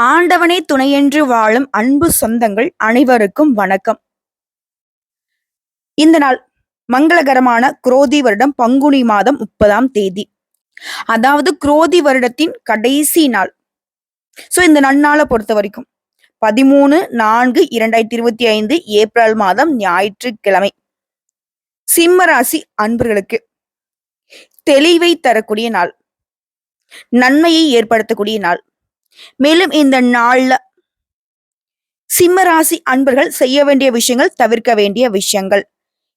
ஆண்டவனே துணையென்று வாழும் அன்பு சொந்தங்கள் அனைவருக்கும் வணக்கம். இந்த நாள் மங்களகரமான குரோதி வருடம் பங்குனி மாதம் முப்பதாம் தேதி. அதாவது குரோதி வருடத்தின் கடைசி நாள். சோ இந்த நன்னாளை பொறுத்த வரைக்கும் பதிமூணு நான்கு இரண்டாயிரத்தி இருபத்தி ஐந்து ஏப்ரல் மாதம் ஞாயிற்றுக்கிழமை. சிம்ம ராசி அன்பர்களுக்கு தெளிவை தரக்கூடிய நாள். நன்மையை ஏற்படுத்தக்கூடிய நாள். மேலும் இந்த நாள்ல சிம்மராசி அன்பர்கள் செய்ய வேண்டிய விஷயங்கள் தவிர்க்க வேண்டிய விஷயங்கள்.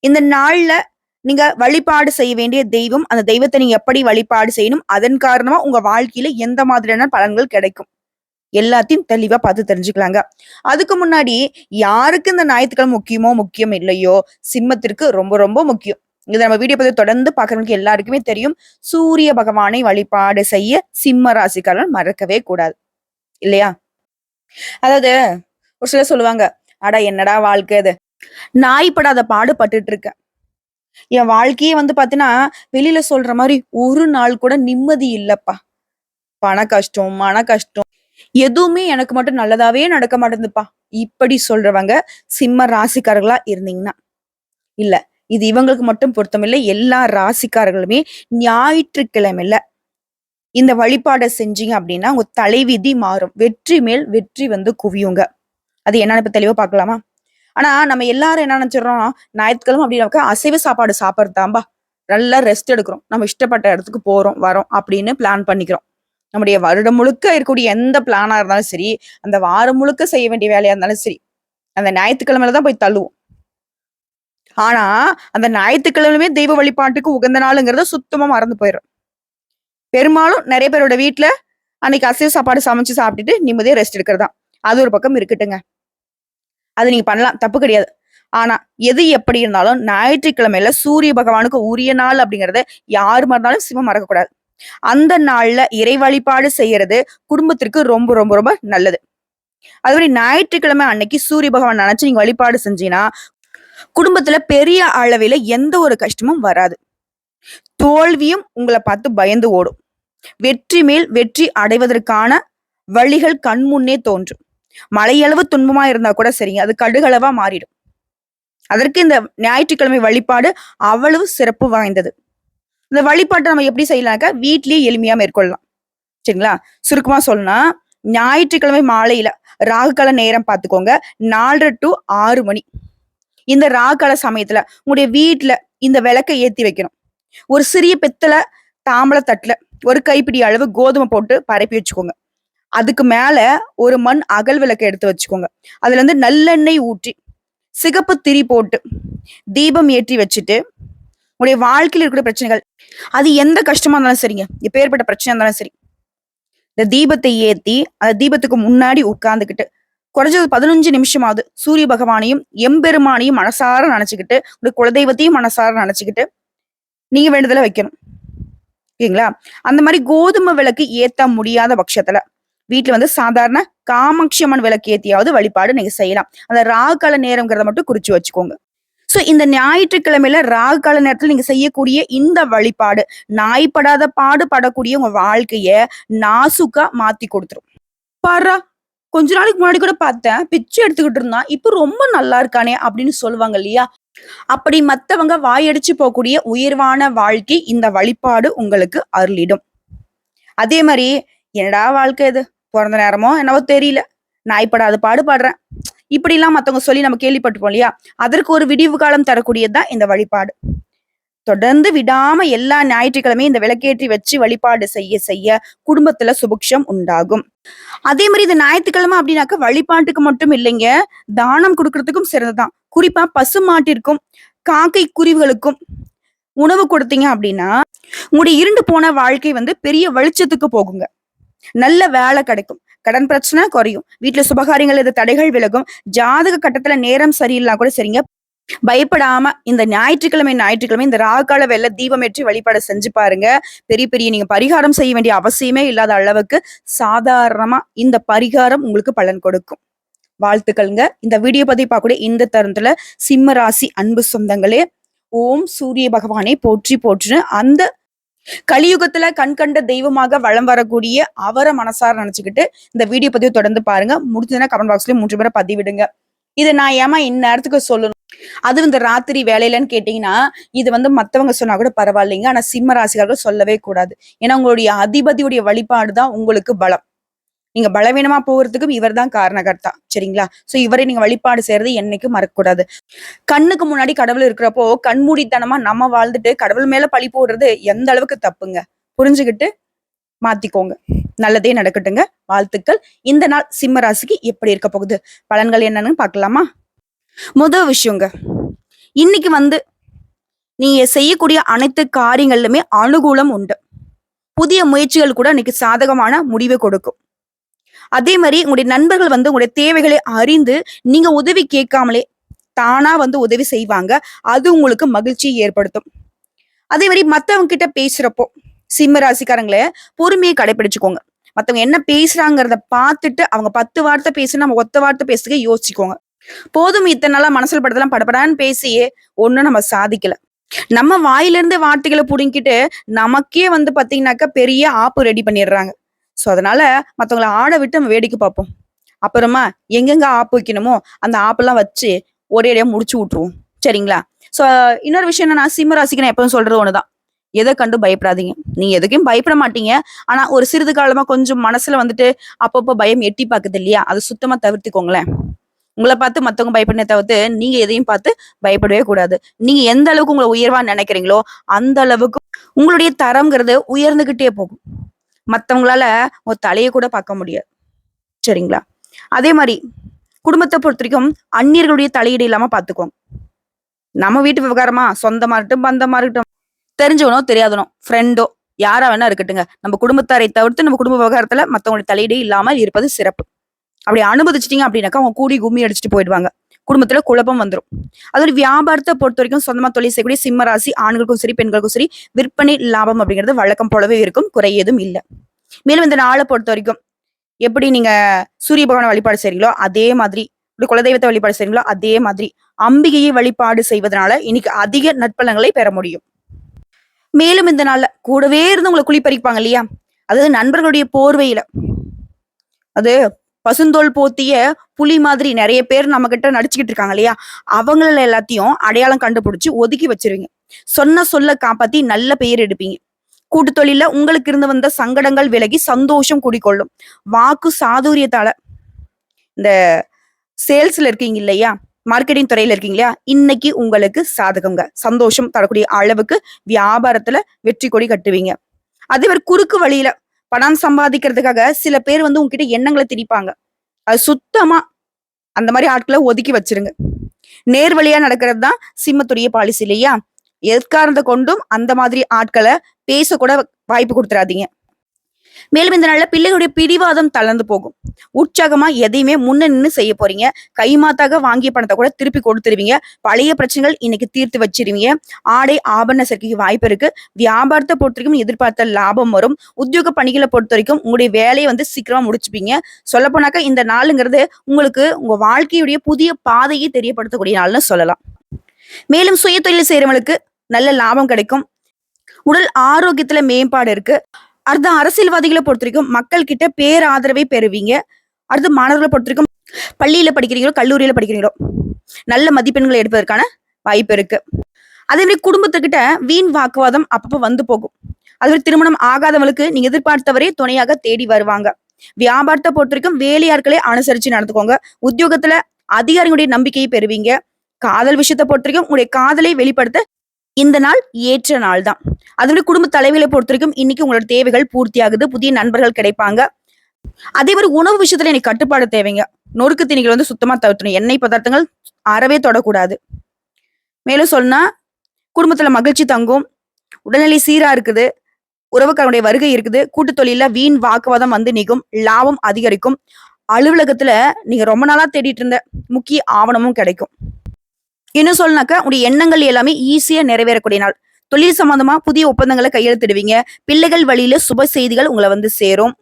இந்த நாள்ல நீங்க வழிபாடு செய்ய வேண்டிய தெய்வம் அந்த தெய்வத்தை நீங்க எப்படி வழிபாடு செய்யணும் அதன் காரணமா உங்க வாழ்க்கையில எந்த மாதிரியான பலன்கள் கிடைக்கும்? எல்லாத்தையும் தெளிவா பார்த்து தெரிஞ்சுக்கலாங்க. அதுக்கு முன்னாடி யாருக்கு இந்த ஞாயிற்றுக்கிழமை முக்கியமோ முக்கியம் இல்லையோ சிம்மத்திற்கு ரொம்ப ரொம்ப முக்கியம். இதை நம்ம வீடியோ பத்தி தொடர்ந்து பாக்குறவங்களுக்கு எல்லாருக்குமே தெரியும். சூரிய பகவானை வழிபாடு செய்ய சிம்ம ராசிக்காரன் மறக்கவே கூடாது. இல்லையா? அதாவது ஒரு சிலர் சொல்லுவாங்க அடா என்னடா வாழ்க்கை அது? நாய் பாடு பட்டுட்டு இருக்கேன் என் வாழ்க்கையே வந்து பாத்தீங்கன்னா வெளியில சொல்ற மாதிரி ஒரு நாள் கூட நிம்மதி இல்லப்பா. பண கஷ்டம் மன கஷ்டம் எதுவுமே எனக்கு மட்டும் நல்லதாவே நடக்க மாட்டேங்குதுப்பா. இப்படி சொல்றவங்க சிம்ம ராசிக்காரர்களா இருந்தீங்கன்னா. இல்ல இது இவங்களுக்கு மட்டும் பொருத்தமில்லை எல்லா ராசிக்காரர்களுமே ஞாயிற்றுக்கிழமையில இந்த வழிபாடை செஞ்சீங்க அப்படின்னா உங்க தலைவிதி மாறும். வெற்றி மேல் வெற்றி வந்து குவியுங்க. அது என்னன்னு இப்ப தெளிவா பார்க்கலாமா? ஆனா நம்ம எல்லாரும் என்ன நினைச்சிடறோம்? ஞாயிற்றுக்கிழமை அப்படின்னாக்கா அசைவ சாப்பாடு சாப்பிட்றதாம்பா. நல்லா ரெஸ்ட் எடுக்கிறோம். நம்ம இஷ்டப்பட்ட இடத்துக்கு போறோம் வரோம் அப்படின்னு பிளான் பண்ணிக்கிறோம். நம்முடைய வருடம் முழுக்க இருக்கக்கூடிய எந்த பிளானா இருந்தாலும் சரி அந்த வாரம் முழுக்க செய்ய வேண்டிய வேலையா இருந்தாலும் சரி அந்த ஞாயிற்றுக்கிழமையில தான் போய் தள்ளுவோம். ஆனா அந்த ஞாயிற்றுக்கிழமையுமே தெய்வ வழிபாட்டுக்கு உகந்த நாளுங்கிறத சுத்தமா மறந்து போயிடும் பெரும்பாலும் நிறைய பேரோட வீட்டில் அன்னைக்கு அசைவ சாப்பாடு சமைச்சு சாப்பிட்டுட்டு நிம்மதியாக ரெஸ்ட் எடுக்கிறதா அது ஒரு பக்கம் இருக்கட்டுங்க. அது நீங்க பண்ணலாம் தப்பு கிடையாது. ஆனா எது எப்படி இருந்தாலும் ஞாயிற்றுக்கிழமையில சூரிய பகவானுக்கு உரிய நாள் அப்படிங்கறத யாரு மறந்தாலும் சிவம் மறக்கக்கூடாது. அந்த நாள்ல இறை வழிபாடு செய்யறது குடும்பத்திற்கு ரொம்ப ரொம்ப ரொம்ப நல்லது. அதுபடி ஞாயிற்றுக்கிழமை அன்னைக்கு சூரிய பகவான் நினைச்சு நீங்க வழிபாடு செஞ்சீங்கன்னா குடும்பத்துல பெரிய அளவில எந்த ஒரு கஷ்டமும் வராது. தோல்வியும் உங்களை பார்த்து பயந்து ஓடும். வெற்றி மேல் வெற்றி அடைவதற்கான வழிகள் கண்முன்னே தோன்றும். மலையளவு துன்பமா இருந்தா கூட சரிங்க. அது கடுகளவா மாறிடும். அதற்கு இந்த ஞாயிற்றுக்கிழமை வழிபாடு அவ்வளவு சிறப்பு வாய்ந்தது. இந்த வழிபாட்டை நம்ம எப்படி செய்யலாம்க்கா வீட்லயே எளிமையா மேற்கொள்ளலாம். சரிங்களா? சுருக்கமா சொல்லணும்னா ஞாயிற்றுக்கிழமை மாலையில ராகுகால நேரம் பார்த்துக்கோங்க. நாலரை டு ஆறு மணி. இந்த ராகுகால சமயத்துல உங்களுடைய வீட்டுல இந்த விளக்கை ஏத்தி வைக்கணும். ஒரு சிறிய பித்தளை தாம்பளை தட்டுல ஒரு கைப்பிடி அளவு கோதுமை போட்டு பரப்பி வச்சுக்கோங்க. அதுக்கு மேல ஒரு மண் அகல் விளக்கை எடுத்து வச்சுக்கோங்க. அதுல இருந்து நல்லெண்ணெய் ஊற்றி சிகப்பு திரி போட்டு தீபம் ஏற்றி வச்சுட்டு உங்களுடைய வாழ்க்கையில் இருக்கிற பிரச்சனைகள் அது எந்த கஷ்டமா இருந்தாலும் சரிங்க. எப்பேற்பட்ட பிரச்சனையா இருந்தாலும் சரி. இந்த தீபத்தை ஏத்தி அந்த தீபத்துக்கு முன்னாடி உட்காந்துக்கிட்டு குறைஞ்சது பதினஞ்சு நிமிஷமாவது சூரிய பகவானையும் எம்பெருமானையும் மனசார நினைச்சுக்கிட்டு ஒரு குலதெய்வத்தையும் மனசார நினைச்சுக்கிட்டு நீங்க வேண்டுதல வைக்கணும். ஓகேங்களா? அந்த மாதிரி கோதுமை விளக்கு ஏத்த முடியாத பட்சத்துல வீட்டுல வந்து சாதாரண காமாட்சி அம்மன் விளக்கு ஏத்தியாவது வழிபாடு நீங்க செய்யலாம். அந்த ராகு கால நேரம்ங்கிறத மட்டும் குறிச்சு வச்சுக்கோங்க. சோ இந்த ஞாயிற்றுக்கிழமையில ராகு கால நேரத்துல நீங்க செய்யக்கூடிய இந்த வழிபாடு நாய்ப்படாத பாடு படக்கூடிய உங்க வாழ்க்கைய நாசுக்கா மாத்தி கொடுத்துரும். பாரா கொஞ்ச நாளைக்கு முன்னாடி கூட பார்த்தேன் பிச்சை எடுத்துக்கிட்டு இருந்தான் இப்ப ரொம்ப நல்லா இருக்கானே அப்படின்னு சொல்லுவாங்க இல்லையா? அப்படி மத்தவங்க வாயடிச்சு போகக்கூடிய உயர்வான வாழ்க்கை இந்த வழிபாடு உங்களுக்கு அருளிடும். அதே மாதிரி என்னடா வாழ்க்கை இது? பிறந்த நேரமோ என்னவோ தெரியல. நான் இப்படாது பாடுபடுறேன். இப்படிலாம் மத்தவங்க சொல்லி நம்ம கேள்விப்பட்டிருப்போம் இல்லையா? அதற்கு ஒரு விடிவு காலம் தரக்கூடியதுதான் இந்த வழிபாடு. தொடர்ந்து விடாம எல்லா ஞாயிற்றுக்கிழமையும் இந்த விளக்கேற்றி வச்சு வழிபாடு செய்ய செய்ய குடும்பத்துல சுபிக்ஷம் உண்டாகும். அதே மாதிரி இந்த ஞாயிற்றுக்கிழமை அப்படின்னாக்க வழிபாட்டுக்கு மட்டும் இல்லைங்க. தானம் கொடுக்கறதுக்கும் சிறந்ததுதான். குறிப்பா பசு மாட்டிற்கும் காக்கை குருவிகளுக்கும் உணவு கொடுத்தீங்க அப்படின்னா உங்களுடைய இருண்டு போன வாழ்க்கை வந்து பெரிய வெளிச்சத்துக்கு போகுங்க. நல்ல வேலை கிடைக்கும். கடன் பிரச்சனை குறையும். வீட்டுல சுபகாரியங்கள் இது தடைகள் விலகும். ஜாதக கட்டத்துல நேரம் சரியில்லாம் கூட சரிங்க. பயப்படாம இந்த ஞாயிற்றுக்கிழமை ஞாயிற்றுக்கிழமை இந்த ராகால வெள்ள தீபமேற்றி வழிபாடு செஞ்சு பாருங்க. பெரிய பெரிய நீங்க பரிகாரம் செய்ய வேண்டிய அவசியமே இல்லாத அளவுக்கு சாதாரணமா இந்த பரிகாரம் உங்களுக்கு பலன் கொடுக்கும். வாழ்த்துக்கள்ங்க. இந்த வீடியோ பதிவு பார்க்கக்கூடிய இந்த தருணத்துல சிம்ம ராசி அன்பு சொந்தங்களே ஓம் சூரிய பகவானை போற்றி போற்று அந்த கலியுகத்துல கண்கண்ட தெய்வமாக வலம் வரக்கூடிய அவரை மனசார நினைச்சுக்கிட்டு இந்த வீடியோ பதிவு தொடர்ந்து பாருங்க. முடிஞ்சதுன்னா கமெண்ட் பாக்ஸ்லயும் மூன்று பேரை பதிவிடுங்க. இது நான் ஏமா இந்நேரத்துக்கு சொல்லணும்? அது இந்த ராத்திரி வேலையிலன்னு கேட்டீங்கன்னா இது வந்து மத்தவங்க சொன்னா கூட பரவாயில்லைங்க. ஆனா சிம்ம ராசிகார்கள் சொல்லவே கூடாது. ஏன்னா உங்களுடைய அதிபதியுடைய வழிபாடு தான் உங்களுக்கு பலம். நீங்க பலவீனமா போகிறதுக்கும் இவர் தான் காரணகர்த்தா. சரிங்களா? சோ இவரை நீங்க வழிபாடு செய்யறது என்னைக்கும் மறக்கக்கூடாது. கண்ணுக்கு முன்னாடி கடவுள் இருக்கிறப்போ கண்மூடித்தனமா நம்ம வாழ்ந்துட்டு கடவுள் மேல பழி போடுறது எந்த அளவுக்கு தப்புங்க? புரிஞ்சுக்கிட்டு மாத்திக்கோங்க. நல்லதே நடக்கட்டுங்க. வாழ்த்துக்கள். இந்த நாள் சிம்ம ராசிக்கு எப்படி இருக்க போகுது? பலன்கள் என்னன்னு பார்க்கலாமா? முதல் விஷயங்க. இன்னைக்கு வந்து நீங்க செய்யக்கூடிய அனைத்து காரியங்கள்லுமே அனுகூலம் உண்டு. புதிய முயற்சிகள் கூட இன்னைக்கு சாதகமான முடிவை கொடுக்கும். அதே மாதிரி உங்களுடைய நண்பர்கள் வந்து உங்களுடைய தேவைகளை அறிந்து நீங்க உதவி கேட்காமலே தானா வந்து உதவி செய்வாங்க. அது உங்களுக்கு மகிழ்ச்சியை ஏற்படுத்தும். அதே மாதிரி மத்தவங்க கிட்ட பேசுறப்போ சிம்ம ராசிக்காரங்களே பொறுமையை கடைபிடிச்சுக்கோங்க. மத்தவங்க என்ன பேசுறாங்கிறத பார்த்துட்டு அவங்க பத்து வார்த்தை பேசி நம்ம ஒத்த வார்த்தை பேசுறதுக்கு யோசிச்சுக்கோங்க. போதும் இத்தனை நாளா மனசுல படத்தெல்லாம் படப்படான்னு பேசியே ஒன்னும் நம்ம சாதிக்கல. நம்ம வாயிலிருந்து வார்த்தைகளை புடுங்கிட்டு நமக்கே வந்து பாத்தீங்கன்னாக்கா பெரிய ஆப்பு ரெடி பண்ணிடுறாங்க. சோ அதனால மத்தவங்கள ஆட விட்டு நம்ம வேடிக்கை பார்ப்போம். அப்புறமா எங்கெங்க ஆப் வைக்கணுமோ அந்த ஆப்பெல்லாம் வச்சு ஒரே அடியா முடிச்சு விட்டுருவோம். சரிங்களா? சோ இன்னொரு விஷயம் என்னன்னா சிம்ம ராசிக்கு நான் எப்பவும் சொல்றது ஒண்ணுதான். எதை கண்டு பயப்படாதீங்க. நீங்க எதுக்கும் பயப்பட மாட்டீங்க. ஆனா ஒரு சிறிது காலமா கொஞ்சம் மனசுல வந்துட்டு அப்பப்போ பயம் எட்டி பாக்குது இல்லையா? அதை சுத்தமா தவிர்த்துக்கோங்களேன். உங்களை பார்த்து மத்தவங்க பயப்படனே தவிர்த்து நீங்க எதையும் பார்த்து பயப்படவே கூடாது. நீங்க எந்த அளவுக்கு உங்களை உயர்வா நினைக்கிறீங்களோ அந்த அளவுக்கு உங்களுடைய தரம்ங்கிறது உயர்ந்துகிட்டே போகும். மற்றவங்களால ஒரு தலையை கூட பார்க்க முடியாது. சரிங்களா? அதே மாதிரி குடும்பத்தை பொறுத்த வரைக்கும் அந்நியர்களுடைய தலையீடு இல்லாம பாத்துக்கோங்க நம்ம வீட்டு விவகாரமா? சொந்தமா இருக்கட்டும் பந்தமா இருக்கட்டும். தெரிஞ்சவனோ தெரியாதனோ ஃப்ரெண்டோ யாரா வேணா இருக்கட்டுங்க நம்ம குடும்பத்தாரை தவிர்த்து நம்ம குடும்ப விவகாரத்துல மத்தவங்களுடைய தலையீடு இல்லாமல் இருப்பது சிறப்பு. அப்படி அனுமதிச்சிட்டீங்க அப்படின்னாக்கா அவங்க கூடி கும்மி அடிச்சுட்டு போயிடுவாங்க. குடும்பத்துல குழப்பம் வந்துடும் அதோட வியாபாரத்தை பொறுத்த வரைக்கும் சொந்தமா தொழில் செய்யக்கூடிய சிம்ம ராசி ஆண்களுக்கும் சரி பெண்களுக்கும் சரி விற்பனை லாபம் அப்படிங்கிறது வழக்கம் போலவே இருக்கும். குறையதும் இல்லை. மேலும் இந்த நாளை பொறுத்த வரைக்கும் எப்படி நீங்க சூரிய பகவானை வழிபாடு செய்றீங்களோ அதே மாதிரி இப்படி குலதெய்வத்தை வழிபாடு செய்றீங்களோ அதே மாதிரி அம்பிகையை வழிபாடு செய்வதனால இன்னைக்கு அதிக நற்பலங்களை பெற முடியும். மேலும் இந்த நாள்ல கூடவே இருந்து உங்களை குளிப்பறிப்பாங்க இல்லையா? அதாவது நண்பர்களுடைய போர்வையில. அது பசுந்தோல் போத்திய புலி மாதிரி நிறைய பேர் நம்ம கிட்ட நடிச்சுக்கிட்டு இருக்காங்க இல்லையா? அவங்கள எல்லாத்தையும் அடையாளம் கண்டுபிடிச்சு ஒதுக்கி வச்சிருவீங்க. சொன்ன சொல்ல காப்பாத்தி நல்ல பெயர் எடுப்பீங்க. கூட்டு தொழில உங்களுக்கு இருந்து வந்த சங்கடங்கள் விலகி சந்தோஷம் குடிக்கொள்ளும் வாக்கு சாதுரியத்தால இந்த சேல்ஸ்ல இருக்கீங்க இல்லையா? மார்க்கெட்டிங் துறையில இருக்கீங்க இல்லையா? இன்னைக்கு உங்களுக்கு சாதகங்க. சந்தோஷம் தரக்கூடிய அளவுக்கு வியாபாரத்துல வெற்றி கொடி கட்டுவீங்க. அதே மாதிரி குறுக்கு வழியில பணம் சம்பாதிக்கிறதுக்காக சில பேர் வந்து உங்ககிட்ட எண்ணங்களை திணிப்பாங்க. அது சுத்தமா அந்த மாதிரி ஆட்களை ஒதுக்கி வச்சிருங்க. நேர் வழியா நடக்கிறது தான் சிம்மத்துடைய பாலிசி இல்லையா? எக்காரணத்தை கொண்டும் அந்த மாதிரி ஆட்களை பேசக்கூட வாய்ப்பு கொடுத்துறாதீங்க. மேலும் இந்த நாளில் பிள்ளைகளுடைய பிடிவாதம் தளர்ந்து போகும். உற்சாகமா எதையுமே முன்ன நின்று செய்ய போறீங்க. கைமாத்தாக வாங்கிய பணத்தை கூட திருப்பி கொடுத்துருவீங்க. பழைய பிரச்சனைகள் இன்னைக்கு தீர்த்து வச்சிருவீங்க. ஆடை ஆபரண சேர்க்கைக்கு வாய்ப்பு இருக்கு. வியாபாரத்தை பொறுத்த வரைக்கும் எதிர்பார்த்த லாபம் வரும். உத்தியோக பணிகளை பொறுத்த வரைக்கும் உங்களுடைய வேலையை வந்து சீக்கிரமா முடிச்சுப்பீங்க. சொல்ல போனாக்கா இந்த நாளுங்கிறது உங்களுக்கு உங்க வாழ்க்கையுடைய புதிய பாதையை தெரியப்படுத்தக்கூடிய நாள்னு சொல்லலாம். மேலும் சுய தொழில் செய்யறவங்களுக்கு நல்ல லாபம் கிடைக்கும். உடல் ஆரோக்கியத்துல மேம்பாடு இருக்கு. அடுத்த அரசியல்வாதிகளை பொறுத்த வரைக்கும் மக்கள் கிட்ட பேராதரவை பெறுவீங்க. அடுத்து மாணவர்களை பொறுத்த வரைக்கும் பள்ளியில படிக்கிறீங்களோ கல்லூரியில படிக்கிறீங்களோ நல்ல மதிப்பெண்களை எடுப்பதற்கான வாய்ப்பு இருக்கு. அதே மாதிரி குடும்பத்துக்கிட்ட வீண் வாக்குவாதம் அப்பப்போ வந்து போகும். அதுவே திருமணம் ஆகாதவங்களுக்கு நீங்க எதிர்பார்த்தவரே துணையாக தேடி வருவாங்க. வியாபாரத்தை பொறுத்த வரைக்கும் வேலையாட்களை அனுசரிச்சு நடந்துக்கோங்க. உத்தியோகத்துல அதிகாரிகளுடைய நம்பிக்கையை பெறுவீங்க. காதல் விஷயத்தை பொறுத்த வரைக்கும் உங்களுடைய காதலை வெளிப்படுத்த இந்த நாள் ஏற்ற நாள் தான் அதோட குடும்ப தலைவிகளை பொறுத்த வரைக்கும் இன்னைக்கு உங்களோட தேவைகள் பூர்த்தி ஆகுது புதிய நண்பர்கள் கிடைப்பாங்க. அதே மாதிரி உணவு விஷயத்துல எனக்கு கட்டுப்பாடு தேவைங்க. நொறுக்கு தீனிகள் வந்து சுத்தமா தவிர்த்தணும். எண்ணெய் பதார்த்தங்கள் அறவே தொடக்கூடாது. மேலும் சொன்னா குடும்பத்துல மகிழ்ச்சி தங்கும். உடல்நிலை சீரா இருக்குது. உறவுக்காரனுடைய வருகை இருக்குது. கூட்டு தொழில வீண் வாக்குவாதம் வந்து நீக்கும் லாபம் அதிகரிக்கும். அலுவலகத்துல நீங்க ரொம்ப நாளா தேடிட்டு இருந்த முக்கிய ஆவணமும் கிடைக்கும். இன்னும் சொல்லனாக்கா உடைய எண்ணங்கள் எல்லாமே ஈஸியா நிறைவேறக்கூடிய நாள். தொழில் சம்பந்தமா புதிய ஒப்பந்தங்களை கையெழுத்திடுவீங்க. பிள்ளைகள் வழியில சுப செய்திகள் உங்களை வந்து சேரும்.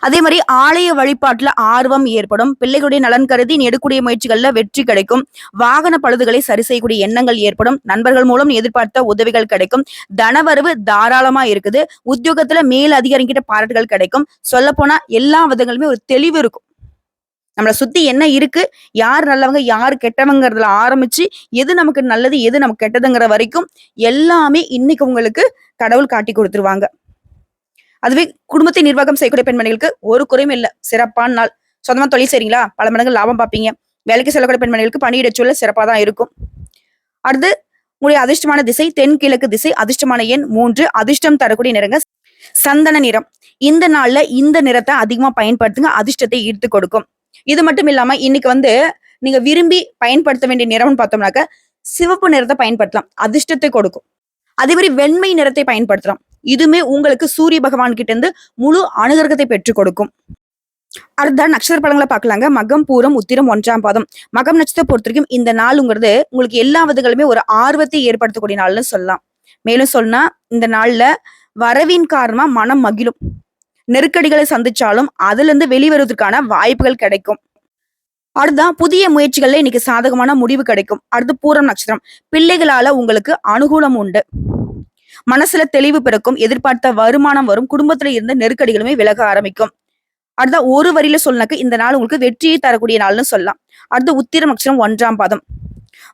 அதே மாதிரி ஆலய வழிபாட்டுல ஆர்வம் ஏற்படும். பிள்ளைகளுடைய நலன் கருதி நீ எடுக்கக்கூடிய முயற்சிகள்ல வெற்றி கிடைக்கும். வாகன பழுதுகளை சரி செய்யக்கூடிய எண்ணங்கள் ஏற்படும். நண்பர்கள் மூலம் எதிர்பார்த்த உதவிகள் கிடைக்கும். தனவரவு தாராளமா இருக்குது. உத்தியோகத்துல மேல் அதிகாரிகிட்ட பாராட்டுகள் கிடைக்கும். சொல்ல போனா எல்லா விதங்களுமே ஒரு தெளிவு இருக்கும். நம்மளை சுத்தி என்ன இருக்கு? யார் நல்லவங்க யார் கெட்டவங்கிறதுல ஆரம்பிச்சு எது நமக்கு நல்லது எது நமக்கு கெட்டதுங்கிற வரைக்கும் எல்லாமே இன்னைக்கு உங்களுக்கு கடவுள் காட்டி கொடுத்துருவாங்க. அதுவே குடும்பத்தை நிர்வாகம் செய்யக்கூடிய பெண்மணிகளுக்கு ஒரு குறையும் இல்லை. சிறப்பான நாள். சொந்தமா தொழில் செய்றீங்களா? பல மடங்கு லாபம் பார்ப்பீங்க. வேலைக்கு செல்லக்கூடிய பெண்மணிகளுக்கு பணியிட சூழல் சிறப்பாக தான் இருக்கும். அடுத்து உங்களுடைய அதிர்ஷ்டமான திசை தென்கிழக்கு திசை அதிர்ஷ்டமான எண் மூன்று அதிர்ஷ்டம் தரக்கூடிய நிறங்க சந்தன நிறம். இந்த நாள்ல இந்த நிறத்தை அதிகமா பயன்படுத்துங்க அதிர்ஷ்டத்தை ஈர்த்து கொடுக்கும். இது மட்டும் இல்லாம இன்னைக்கு வந்து நீங்க விரும்பி பயன்படுத்த வேண்டிய நிறம்னு பார்த்தோம்னாக்க சிவப்பு நிறத்தை பயன்படுத்தலாம். அதிர்ஷ்டத்தை கொடுக்கும். அதே மாதிரி வெண்மை நிறத்தை பயன்படுத்தலாம். இதுமே உங்களுக்கு சூரிய பகவான் கிட்ட இருந்து முழு அனுகிரகத்தை பெற்றுக் கொடுக்கும். அடுத்த நட்சத்திர பழங்களை பார்க்கலாங்க. மகம் பூரம் உத்திரம் ஒன்றாம் பாதம். மகம் நட்சத்திரம் பொறுத்த வரைக்கும் இந்த நாளுங்கிறது உங்களுக்கு எல்லா விதங்களுமே ஒரு ஆர்வத்தை ஏற்படுத்தக்கூடிய நாள்னு சொல்லலாம். மேலும் சொன்னா இந்த நாள்ல வரவின் காரணமா மனம் மகிழும். நெருக்கடிகளை சந்திச்சாலும் அதுல இருந்து வெளிவருவதற்கான வாய்ப்புகள் கிடைக்கும். அடுத்ததான் புதிய முயற்சிகள்ல இன்னைக்கு சாதகமான முடிவு கிடைக்கும். அடுத்து பூரம் நட்சத்திரம். பிள்ளைகளால உங்களுக்கு அனுகூலம் உண்டு. மனசுல தெளிவு பிறக்கும் எதிர்பார்த்த வருமானம் வரும் குடும்பத்துல இருந்த நெருக்கடிகளுமே விலக ஆரம்பிக்கும். அடுத்த ஒரு வரியில சொன்னாக்க இந்த நாள் உங்களுக்கு வெற்றியை தரக்கூடிய நாள்னு சொல்லலாம். அடுத்து உத்திரம் நட்சத்திரம் ஒன்றாம் பாதம்.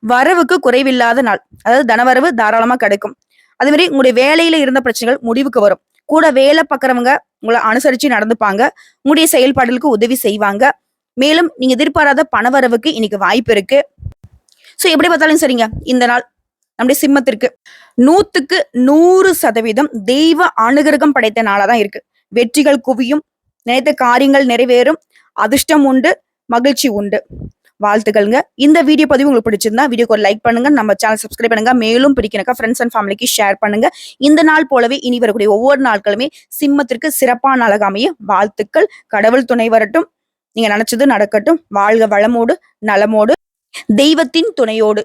வரவுக்கு குறைவில்லாத நாள். அதாவது தனவரவு தாராளமா கிடைக்கும். அதே மாதிரி உங்களுடைய வேலையில இருந்த பிரச்சனைகள் முடிவுக்கு வரும். கூட வேலை பார்க்குறவங்க உங்களை அனுசரித்து நடந்துப்பாங்க. உங்களுடைய செயல்பாடுகளுக்கு உதவி செய்வாங்க. மேலும் நீங்கள் எதிர்பாராத பணவரவுக்கு இன்னைக்கு வாய்ப்பு இருக்கு. ஸோ எப்படி பார்த்தாலும் சரிங்க. இந்த நாள் நம்முடைய சிம்மத்திற்கு நூத்துக்கு நூறு சதவீதம் தெய்வ அனுகிரகம் படைத்த நாளாக தான் இருக்கு. வெற்றிகள் குவியும் நினைத்த காரியங்கள் நிறைவேறும் அதிர்ஷ்டம் உண்டு மகிழ்ச்சி உண்டு. வாழ்த்துக்கள்ங்க. இந்த வீடியோ பதிவு உங்களுக்கு பிடிச்சிருந்தா வீடியோக்கு ஒரு லைக் பண்ணுங்க. நம்ம சேனல் சப்ஸ்கிரைப் பண்ணுங்க. மேலும் பிடிக்கணுக்கா ஃப்ரெண்ட்ஸ் அண்ட் ஃபேமிலிக்கு ஷேர் பண்ணுங்க. இந்த நாள் போலவே இனி வரக்கூடிய ஒவ்வொரு நாட்களுமே சிம்மத்திற்கு சிறப்பான அழகாமைய வாழ்த்துக்கள். கடவுள் துணை வரட்டும். நீங்க நினைச்சது நடக்கட்டும். வாழ்க வளமோடு நலமோடு தெய்வத்தின் துணையோடு.